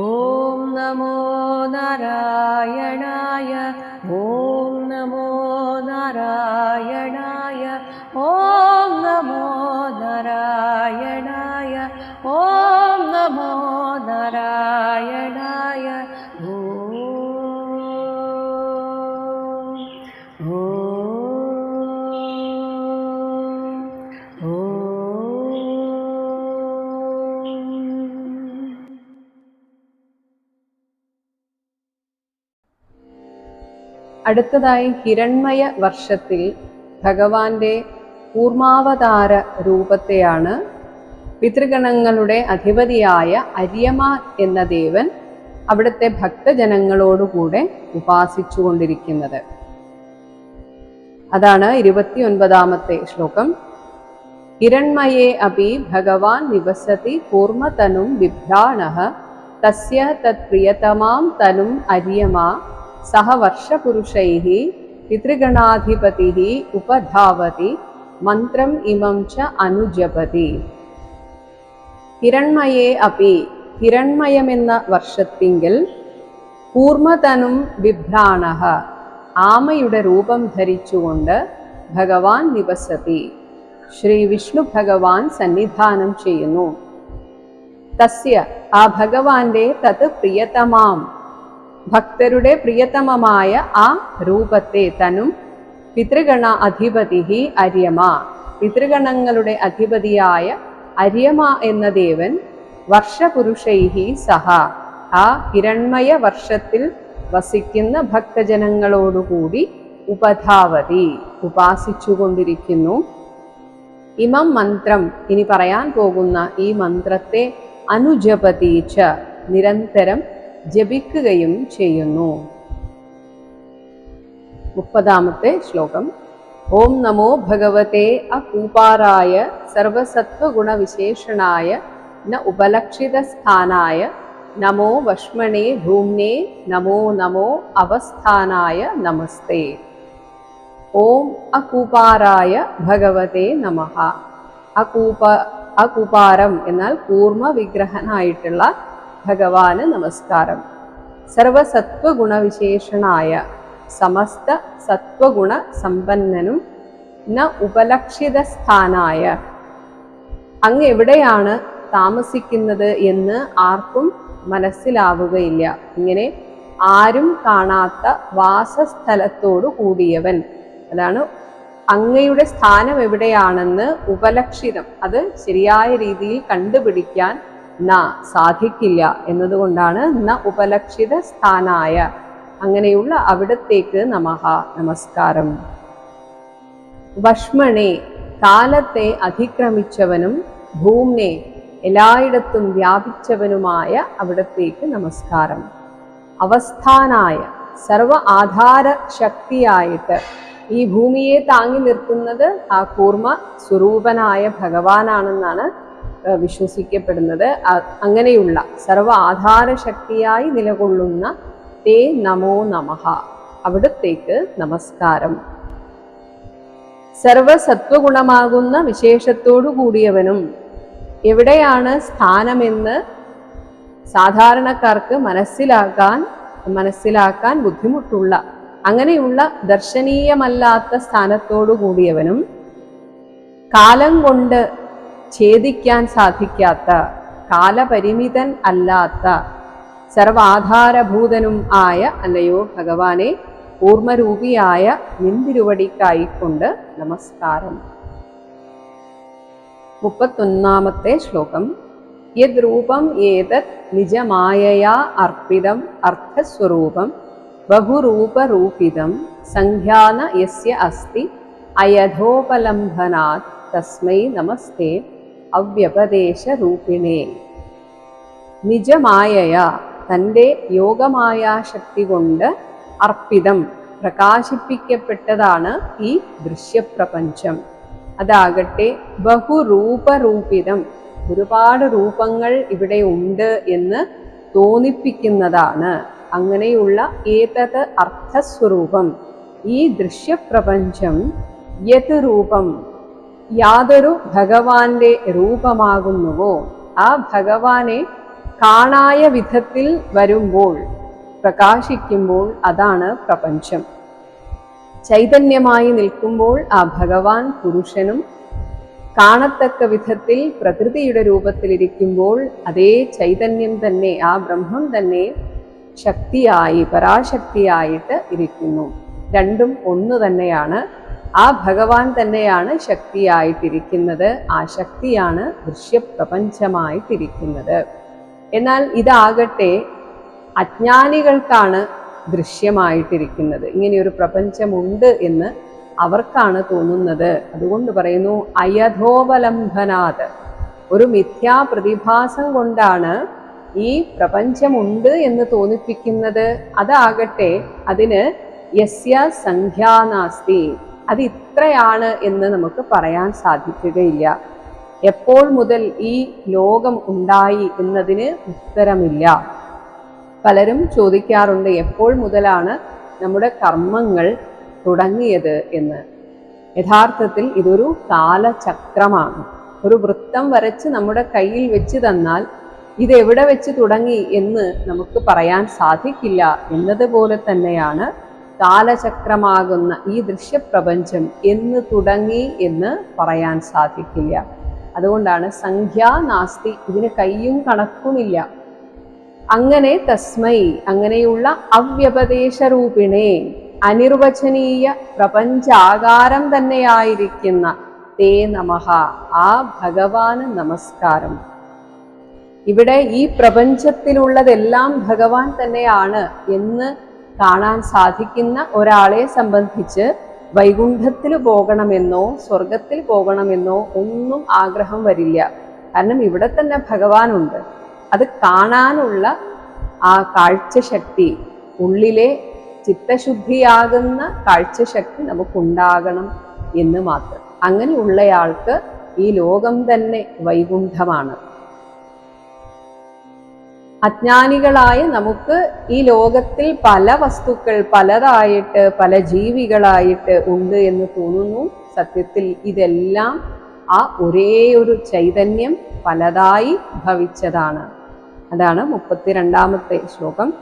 ॐ नमो नारायणाय അടുത്തതായി ഹിരൺമയ വർഷത്തിൽ ഭഗവാന്റെ കൂർമാവതാര രൂപത്തെയാണ് പിതൃഗണങ്ങളുടെ അധിപതിയായ അര്യമ എന്ന ദേവൻ അവിടുത്തെ ഭക്തജനങ്ങളോടുകൂടെ ഉപാസിച്ചുകൊണ്ടിരിക്കുന്നത്. അതാണ് ഇരുപത്തിയൊൻപതാമത്തെ ശ്ലോകം. ഹിരൺമയേ അപി ഭഗവാൻ നിവസതി കൂർമ്മതനും വിഭ്രാണ തസ്യ തത്പ്രിയതമാം തനും അര്യമാ സഹ വർഷപുരുഷൈः पितृगणाधिपतिः ഉപധാവതി മന്ത്രം ഇമം ച അനുജപതി. ഹിരൺമയേ അപി ഹിരൺമയമെന്ന വർഷത്തിങ്കിൽ കൂർമ്മതനും ബിഭ്രാണഃ ആമയുടെ രൂപം ധരിച്ചുകൊണ്ട് ഭഗവാൻ നിവസതി. ശ്രീ വിഷ്ണു ഭഗവാൻ സന്നിധാനം ചെയ്യുന്നു. തസ്യ ആ ഭഗവാന്റെ തത് പ്രിയതമാം. ഭക്തരുടെ പ്രിയതമമായ ആ രൂപത്തെ തനും പിതൃഗണ അധിപതി അര്യമ പിതൃഗണങ്ങളുടെ അധിപതിയായ അര്യമ എന്ന ദേവൻ വർഷപുരുഷൈഹി സഹ. ആ ഹിരൺമയ വർഷത്തിൽ വസിക്കുന്ന ഭക്തജനങ്ങളോടുകൂടി ഉപധാവതി ഉപാസിച്ചുകൊണ്ടിരിക്കുന്നു. ഇമം മന്ത്രം ഇനി പറയാൻ പോകുന്ന ഈ മന്ത്രത്തെ അനുജപതീച്ച നിരന്തരം ജപിക്കുകയും ചെയ്യുന്നു. മുപ്പതാമത്തെ ശ്ലോകം. ഓം നമോ ഭഗവത്തെ അകൂപാരായ സർവസത്വഗുണവിശേഷണായ ന ഉപലക്ഷിതസ്ഥാനായ നമോ വഷ്മണേ ഭൂമ്നേ നമോ നമോ അവസ്ഥാനായ നമസ്തേ. ഓം അകൂപാരായ ഭഗവതേ നമ അകൂപ അകൂപാരം എന്നാൽ കൂർമ്മ വിഗ്രഹനായിട്ടുള്ള ഭഗവാന് നമസ്കാരം. സർവസത്വഗുണവിശേഷണായ സമസ്ത സത്വഗുണ സമ്പന്നനും ന ഉപലക്ഷിത സ്ഥാനായ അങ്ങ് എവിടെയാണ് താമസിക്കുന്നത് എന്ന് ആർക്കും മനസ്സിലാവുകയില്ല. ഇങ്ങനെ ആരും കാണാത്ത വാസസ്ഥലത്തോടു കൂടിയവൻ. അതാണ് അങ്ങയുടെ സ്ഥാനം എവിടെയാണെന്ന് ഉപലക്ഷിതം. അത് ശരിയായ രീതിയിൽ കണ്ടുപിടിക്കാൻ ന സാധിക്കില്ല എന്നതുകൊണ്ടാണ് ന ഉപലക്ഷിത സ്ഥാനായ. അങ്ങനെയുള്ള അവിടത്തേക്ക് നമഹ നമസ്കാരം. വഷ്മണെ കാലത്തെ അതിക്രമിച്ചവനും ഭൂമിനെ എല്ലായിടത്തും വ്യാപിച്ചവനുമായ അവിടത്തേക്ക് നമസ്കാരം. അവസ്ഥാനായ സർവ ആധാര ശക്തിയായിട്ട് ഈ ഭൂമിയെ താങ്ങി നിർത്തുന്നത് ആ കൂർമ്മ സ്വരൂപനായ ഭഗവാനാണെന്നാണ് വിശ്വസിക്കപ്പെടുന്നത്. അങ്ങനെയുള്ള സർവ ആധാര ശക്തിയായി നിലകൊള്ളുന്ന തേ നമോ നമഃ. അവിടത്തേക്ക് നമസ്കാരം. സർവസത്വഗുണമാകുന്ന വിശേഷത്തോടു കൂടിയവനും എവിടെയാണ് സ്ഥാനമെന്ന് സാധാരണക്കാർക്ക് മനസ്സിലാക്കാൻ മനസ്സിലാക്കാൻ ബുദ്ധിമുട്ടുള്ള അങ്ങനെയുള്ള ദർശനീയമല്ലാത്ത സ്ഥാനത്തോടു കൂടിയവനും കാലം കൊണ്ട് ഛേദിക്കാൻ സാധിക്കാത്ത കാലപരിമിതൻ അല്ലാത്ത സർവാധാരഭൂതനും ആയ അല്ലയോ ഭഗവാനെ കൂർമ്മരൂപിയായ നിന്തിരുവടിക്കായിക്കൊണ്ട് നമസ്കാരം. മുപ്പത്തൊന്നാമത്തെ ശ്ലോകം. യദ്രൂപം ഏതത് നിജമായയാ അർപ്പിതം അർത്ഥസ്വരൂപം ബഹുരൂപരൂപിതം സംഖ്യാന യസ്യ അസ്തി അയഥോപലംബനാത് തസ്മൈ നമസ്തേ. അവ്യപദേശരൂപിണേ. നിജമായ തന്റെ യോഗമായ ശക്തി കൊണ്ട് അർപ്പിതം പ്രകാശിപ്പിക്കപ്പെട്ടതാണ് ഈ ദൃശ്യപ്രപഞ്ചം. അതാകട്ടെ ബഹുരൂപരൂപിതം. ഒരുപാട് രൂപങ്ങൾ ഇവിടെ ഉണ്ട് എന്ന് തോന്നിപ്പിക്കുന്നതാണ്. അങ്ങനെയുള്ള ഏതത് അർത്ഥസ്വരൂപം? ഈ ദൃശ്യപ്രപഞ്ചം യത് രൂപം യാതൊരു ഭഗവാന്റെ രൂപമാകുന്നുവോ? ആ ഭഗവാനെ കാണായ വിധത്തിൽ വരുമ്പോൾ പ്രകാശിക്കുമ്പോൾ അതാണ് പ്രപഞ്ചം. ചൈതന്യമായി നിൽക്കുമ്പോൾ ആ ഭഗവാൻ പുരുഷനും കാണത്തക്ക വിധത്തിൽ പ്രകൃതിയുടെ രൂപത്തിലിരിക്കുമ്പോൾ അതേ ചൈതന്യം തന്നെ ആ ബ്രഹ്മം തന്നെ ശക്തിയായി പരാശക്തിയായിട്ട് ഇരിക്കുന്നു. രണ്ടും ഒന്ന് തന്നെയാണ് ആ ഭഗവാൻ തന്നെയാണ് ശക്തിയായിട്ടിരിക്കുന്നത്. ആ ശക്തിയാണ് ദൃശ്യപ്രപഞ്ചമായിട്ടിരിക്കുന്നത്. എന്നാൽ ഇതാകട്ടെ അജ്ഞാനികൾക്കാണ് ദൃശ്യമായിട്ടിരിക്കുന്നത്. ഇങ്ങനെയൊരു പ്രപഞ്ചമുണ്ട് എന്ന് അവർക്കാണ് തോന്നുന്നത്. അതുകൊണ്ട് പറയുന്നു അയഥോപലംബനാത് ഒരു മിഥ്യാപ്രതിഭാസം കൊണ്ടാണ് ഈ പ്രപഞ്ചമുണ്ട് എന്ന് തോന്നിപ്പിക്കുന്നത്. അതാകട്ടെ അതിന് യസ്യ സംഖ്യാനാസ്തി അത് ഇത്രയാണ് എന്ന് നമുക്ക് പറയാൻ സാധിക്കുകയില്ല. എപ്പോൾ മുതൽ ഈ ലോകം ഉണ്ടായി എന്നതിന് ഉത്തരമില്ല. പലരും ചോദിക്കാറുണ്ട് എപ്പോൾ മുതലാണ് നമ്മുടെ കർമ്മങ്ങൾ തുടങ്ങിയത് എന്ന്. യഥാർത്ഥത്തിൽ ഇതൊരു കാലചക്രമാണ്. ഒരു വൃത്തം വരച്ച് നമ്മുടെ കയ്യിൽ വെച്ച് തന്നാൽ ഇത് എവിടെ വെച്ച് തുടങ്ങി എന്ന് നമുക്ക് പറയാൻ സാധിക്കില്ല. എന്നതുപോലെ തന്നെയാണ് കാലചക്രമാകുന്ന ഈ ദൃശ്യപ്രപഞ്ചം എന്ന് തുടങ്ങി എന്ന് പറയാൻ സാധിക്കില്ല. അതുകൊണ്ടാണ് സംഖ്യാനാസ്തി ഇതിന് കയ്യും കണക്കുമില്ല. അങ്ങനെ തസ്മൈ അങ്ങനെയുള്ള അവ്യപദേശരൂപിണേ അനിർവചനീയ പ്രപഞ്ചാകാരം തന്നെയായിരിക്കുന്ന തേ നമഹ ആ ഭഗവാന് നമസ്കാരം. ഇവിടെ ഈ പ്രപഞ്ചത്തിലുള്ളതെല്ലാം ഭഗവാൻ തന്നെയാണ് എന്ന് കാണാൻ സാധിക്കുന്ന ഒരാളെ സംബന്ധിച്ച് വൈകുണ്ഠത്തിൽ പോകണമെന്നോ സ്വർഗത്തിൽ പോകണമെന്നോ ഒന്നും ആഗ്രഹം വരില്ല. കാരണം ഇവിടെ തന്നെ ഭഗവാനുണ്ട്. അത് കാണാനുള്ള ആ കാഴ്ചശക്തി ഉള്ളിലെ ചിത്തശുദ്ധിയാകുന്ന കാഴ്ചശക്തി നമുക്കുണ്ടാകണം എന്ന് മാത്രം. അങ്ങനെയുള്ളയാൾക്ക് ഈ ലോകം തന്നെ വൈകുണ്ഠമാണ്. അജ്ഞാനികളായ നമുക്ക് ഈ ലോകത്തിൽ പല വസ്തുക്കൾ പലതായിട്ട് പല ജീവികളായിട്ട് ഉണ്ട് എന്ന് തോന്നുന്നു. സത്യത്തിൽ ഇതെല്ലാം ആ ഒരേ ഒരു ചൈതന്യം പലതായി ഭവിച്ചതാണ്. അതാണ് മുപ്പത്തിരണ്ടാമത്തെ ശ്ലോകം.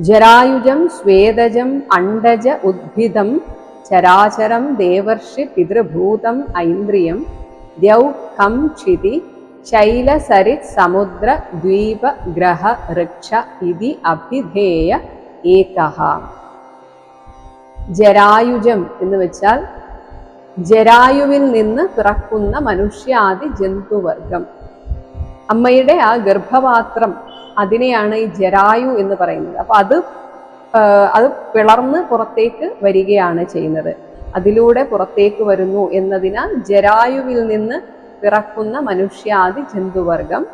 ജരായുജം സ്വേദജം അണ്ടജ ഉദ്ഭിദം ചരാചരം ദേവർഷി പിതൃഭൂതം ഐന്ദ്രിയം ദ്യൗ കം ക്ഷിതി ശൈലസരിത് സമുദ്ര ദ്വീപ ഗ്രഹ വൃക്ഷ ഇതി അഭിധേയ ഏകഹ ജരായുജം എന്ന് വെച്ചാൽ ജരായുവിൽ നിന്ന് പിറക്കുന്ന മനുഷ്യാദി ജന്തുവർഗം. അമ്മയുടെ ആ ഗർഭപാത്രം അതിനെയാണ് ഈ ജരായു എന്ന് പറയുന്നത്. അപ്പൊ അത് അത് പിളർന്ന് പുറത്തേക്ക് വരികയാണ് ചെയ്യുന്നത്. അതിലൂടെ പുറത്തേക്ക് വരുന്നു എന്നതിനാൽ ജരായുവിൽ നിന്ന് പിറക്കുന്ന മനുഷ്യാദി ജന്തുവർഗം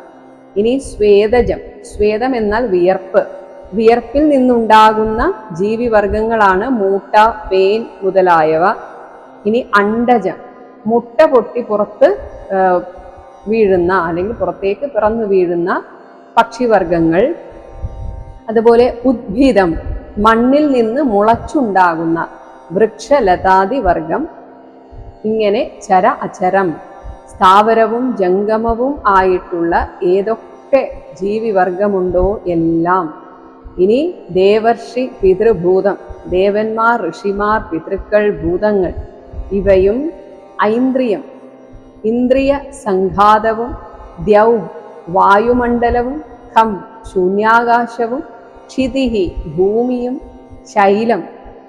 ഇനി സ്വേദജം. സ്വേദം എന്നാൽ വിയർപ്പ്. വിയർപ്പിൽ നിന്നുണ്ടാകുന്ന ജീവിവർഗങ്ങളാണ് മൂട്ട പേൻ മുതലായവ. ഇനി അണ്ടജം മുട്ട പൊട്ടി പുറത്ത് വീഴുന്ന അല്ലെങ്കിൽ പുറത്തേക്ക് പിറന്നു വീഴുന്ന പക്ഷിവർഗങ്ങൾ. അതുപോലെ ഉദ്ഭിദം. മണ്ണിൽ നിന്ന് മുളച്ചുണ്ടാകുന്ന വൃക്ഷലതാദി വർഗം ഇങ്ങനെ ചര അചരം. സ്ഥാവരവും ജംഗമവും ആയിട്ടുള്ള ഏതൊക്കെ ജീവിവർഗമുണ്ടോ എല്ലാം. ഇനി ദേവർഷി പിതൃഭൂതം ദേവന്മാർ ഋഷിമാർ പിതൃക്കൾ ഭൂതങ്ങൾ ഇവയും ഐന്ദ്രിയം ഇന്ദ്രിയ സംഘാതവും ദ്യൗ വായുമണ്ഡലവും ഖം ശൂന്യാകാശവും ക്ഷിതിഹി ഭൂമിയും ശൈലം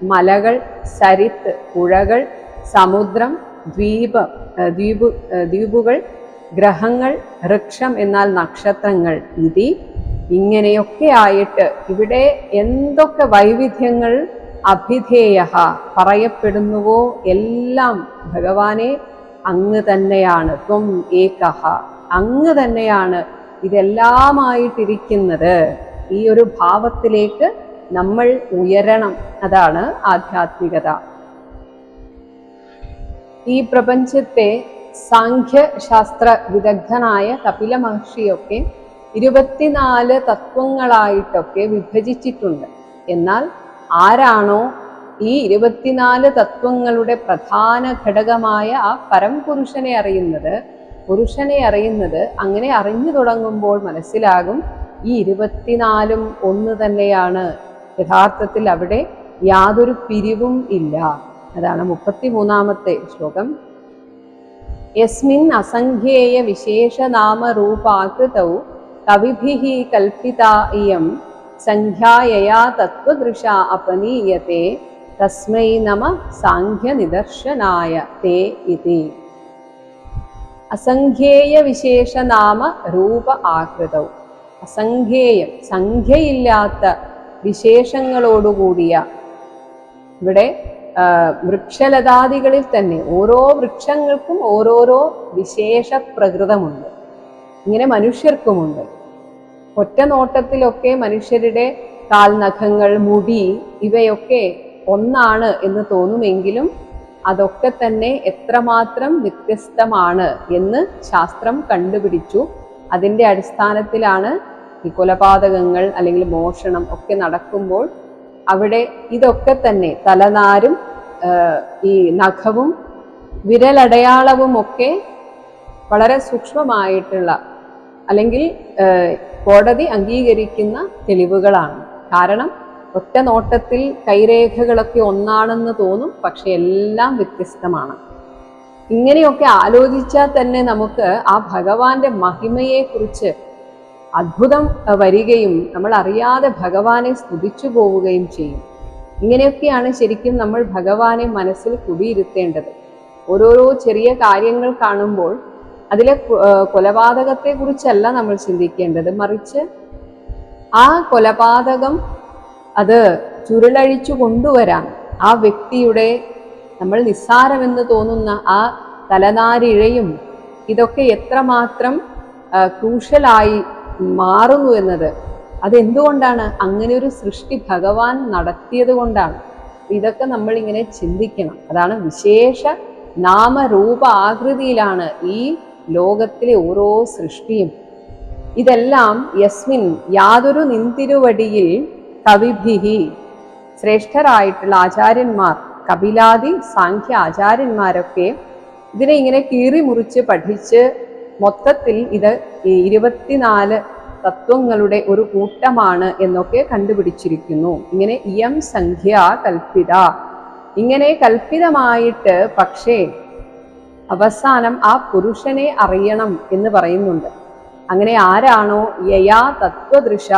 മലകൾ സരിത്ത് പുഴകൾ സമുദ്രം ദ്വീപ ദ്വീപ് ദ്വീപുകൾ ഗ്രഹങ്ങൾ വൃക്ഷം എന്നാൽ നക്ഷത്രങ്ങൾ. ഇതി ഇങ്ങനെയൊക്കെ ആയിട്ട് ഇവിടെ എന്തൊക്കെ വൈവിധ്യങ്ങൾ അഭിധേയ പറയപ്പെടുന്നുവോ എല്ലാം ഭഗവാനെ അങ്ങ് തന്നെയാണ്. ത്വം ഏകഹ. അങ്ങ് തന്നെയാണ് ഇതെല്ലാമായിട്ടിരിക്കുന്നത്. ഈ ഒരു ഭാവത്തിലേക്ക് നമ്മൾ ഉയരണം. അതാണ് ആധ്യാത്മികത. ഈ പ്രപഞ്ചത്തെ സാഖ്യശാസ്ത്ര വിദഗ്ധനായ കപില മഹർഷിയൊക്കെ ഇരുപത്തിനാല് തത്വങ്ങളായിട്ടൊക്കെ വിഭജിച്ചിട്ടുണ്ട്. എന്നാൽ ആരാണോ ഈ ഇരുപത്തിനാല് തത്വങ്ങളുടെ പ്രധാന ഘടകമായ ആ പരംപുരുഷനെ അറിയുന്നത്? പുരുഷനെ അറിയുന്നത് അങ്ങനെ അറിഞ്ഞു തുടങ്ങുമ്പോൾ മനസ്സിലാകും ഈ ഇരുപത്തിനാലും ഒന്ന് തന്നെയാണ്. യഥാർത്ഥത്തിൽ അവിടെ യാതൊരു പിരിവും ഇല്ല. അതാണ് മുപ്പത്തി മൂന്നാമത്തെ ശ്ലോകം. യസ്മിൻ അസംഖ്യേയ വിശേഷനാമരൂപാകൃതൗ കവിഭിः കൽപ്പിത ഇയം സംഖ്യായയാ തത്വദൃശ അപനീയത്തെ തസ്മൈ നമ സാഖ്യനിദർശനായ തേ ഇതി. അസംഖ്യേയ വിശേഷനാമ രൂപ ആകൃതൗ. അസംഖ്യേയം സംഖ്യയില്ലാത്ത വിശേഷങ്ങളോടുകൂടിയ ഇവിടെ വൃക്ഷലതാദികളിൽ തന്നെ ഓരോ വൃക്ഷങ്ങൾക്കും ഓരോരോ വിശേഷ പ്രകൃതമുണ്ട് ഇങ്ങനെ മനുഷ്യർക്കുമുണ്ട്. ഒറ്റ നോട്ടത്തിലൊക്കെ മനുഷ്യരുടെ കാൽനഖങ്ങൾ മുടി ഇവയൊക്കെ ഒന്നാണ് എന്ന് തോന്നുമെങ്കിലും അതൊക്കെ തന്നെ എത്രമാത്രം വ്യത്യസ്തമാണ് എന്ന് ശാസ്ത്രം കണ്ടുപിടിച്ചു. അതിന്റെ അടിസ്ഥാനത്തിലാണ് ഈ കൊലപാതകങ്ങൾ അല്ലെങ്കിൽ മോഷണം ഒക്കെ നടക്കുമ്പോൾ അവിടെ ഇതൊക്കെ തന്നെ തലനാരും ഈ നഖവും വിരലടയാളവും ഒക്കെ വളരെ സൂക്ഷ്മമായിട്ടുള്ള അല്ലെങ്കിൽ കോടതി അംഗീകരിക്കുന്ന തെളിവുകളാണ്. കാരണം ഒറ്റ നോട്ടത്തിൽ കൈരേഖകളൊക്കെ ഒന്നാണെന്ന് തോന്നും പക്ഷെ എല്ലാം വ്യത്യസ്തമാണ്. ഇങ്ങനെയൊക്കെ ആലോചിച്ചാൽ തന്നെ നമുക്ക് ആ ഭഗവാന്റെ മഹിമയെക്കുറിച്ച് അത്ഭുതം വരികയും നമ്മൾ അറിയാതെ ഭഗവാനെ സ്തുതിച്ചു പോവുകയും ചെയ്യും. ഇങ്ങനെയൊക്കെയാണ് ശരിക്കും നമ്മൾ ഭഗവാനെ മനസ്സിൽ കുടിയിരുത്തേണ്ടത്. ഓരോരോ ചെറിയ കാര്യങ്ങൾ കാണുമ്പോൾ അതിലെ കൊലപാതകത്തെ കുറിച്ചല്ല നമ്മൾ ചിന്തിക്കേണ്ടത്. മറിച്ച് ആ കൊലപാതകം അത് ചുരുളഴിച്ചു കൊണ്ടുവരാൻ ആ വ്യക്തിയുടെ നമ്മൾ നിസ്സാരമെന്ന് തോന്നുന്ന ആ തലനാരിഴയും ഇതൊക്കെ എത്രമാത്രം ക്രൂഷ്യലായി മാറുന്നു എന്നത്. അതെന്തുകൊണ്ടാണ്? അങ്ങനെ ഒരു സൃഷ്ടി ഭഗവാൻ നടത്തിയത് കൊണ്ടാണ്. ഇതൊക്കെ നമ്മളിങ്ങനെ ചിന്തിക്കണം. അതാണ് വിശേഷ നാമരൂപ ആകൃതിയിലാണ് ഈ ലോകത്തിലെ ഓരോ സൃഷ്ടിയും. ഇതെല്ലാം യസ്മിൻ യാതൊരു നിന്തിരുവടിയിൽ കവിഭിഹി. ശ്രേഷ്ഠരായിട്ടുള്ള ആചാര്യന്മാർ കപിലാദി സാഖ്യ ആചാര്യന്മാരൊക്കെ ഇതിനെ ഇങ്ങനെ കീറി മുറിച്ച് പഠിച്ച് മൊത്തത്തിൽ ഇത് ഇരുപത്തിനാല് തത്വങ്ങളുടെ ഒരു കൂട്ടമാണ് എന്നൊക്കെ കണ്ടുപിടിച്ചിരിക്കുന്നു. ഇങ്ങനെ ഇയം സംഖ്യ കൽപ്പിത. ഇങ്ങനെ കൽപ്പിതമായിട്ട് പക്ഷേ അവസാനം ആ പുരുഷനെ അറിയണം എന്ന് പറയുന്നുണ്ട്. അങ്ങനെ ആരാണോ യയാ തത്വദൃശ.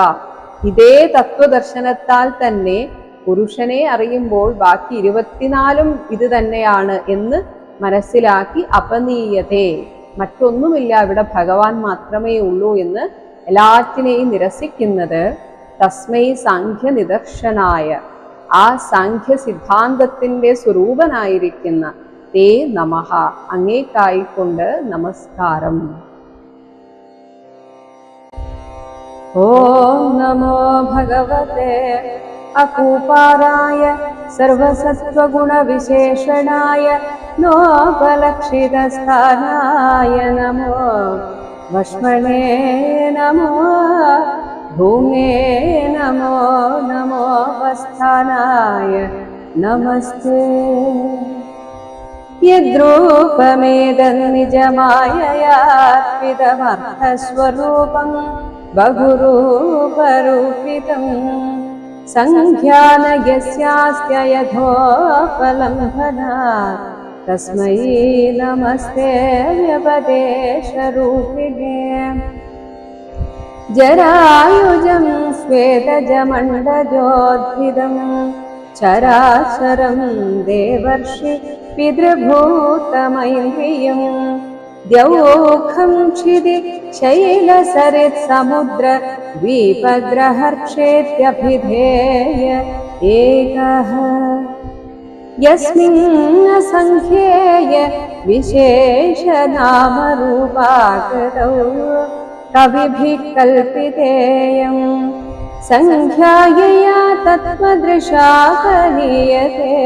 ഇതേ തത്വദർശനത്താൽ തന്നെ പുരുഷനെ അറിയുമ്പോൾ ബാക്കി ഇരുപത്തിനാലും ഇത് തന്നെയാണ് എന്ന് മനസ്സിലാക്കി അപനീയതേ. മറ്റൊന്നുമില്ല ഇവിടെ ഭഗവാൻ മാത്രമേ ഉള്ളൂ എന്ന് എല്ലാറ്റിനെയും നിരസിക്കുന്നത് തസ്മൈ സാഖ്യ നിദർശനായ ആ സാഖ്യ സിദ്ധാന്തത്തിന്റെ സ്വരൂപനായിരിക്കുന്ന തേ നമഹ അങ്ങേക്കായിക്കൊണ്ട് നമസ്കാരം. ഓം നമോ ഭഗവതേ. അകൂപാരായ സർവസത്വഗുണവിശേഷണായ नोपलक्षितस्थानाय नमो लक्ष्मणे नमो भूमे नमो नमोपस्थानाय नमस्ते। यद्रूपमेदन्निजमाययापितमास्वरूपं बहुरूपरूपितम् सङ्ख्या न तस्मै नमस्ते व्यपदेशरूपिणे। जरायुजं श्वेतजमण्डजोद्भिदं चराचरं देवर्षि पितृभूतमैन्द्रियं द्यौखं क्षिदि शैलसरित्समुद्रद्वीपद्रहर्षेत्यभिधेय एकः। यस्मिन्न सङ्ख्येय विशेषनामरूपाकरौ कविभिः कल्पितेयम् सङ्ख्यायया तत्त्वदृशा हीयते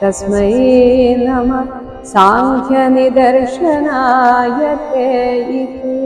तस्मै नाम साङ्ख्यनिदर्शनायते इति।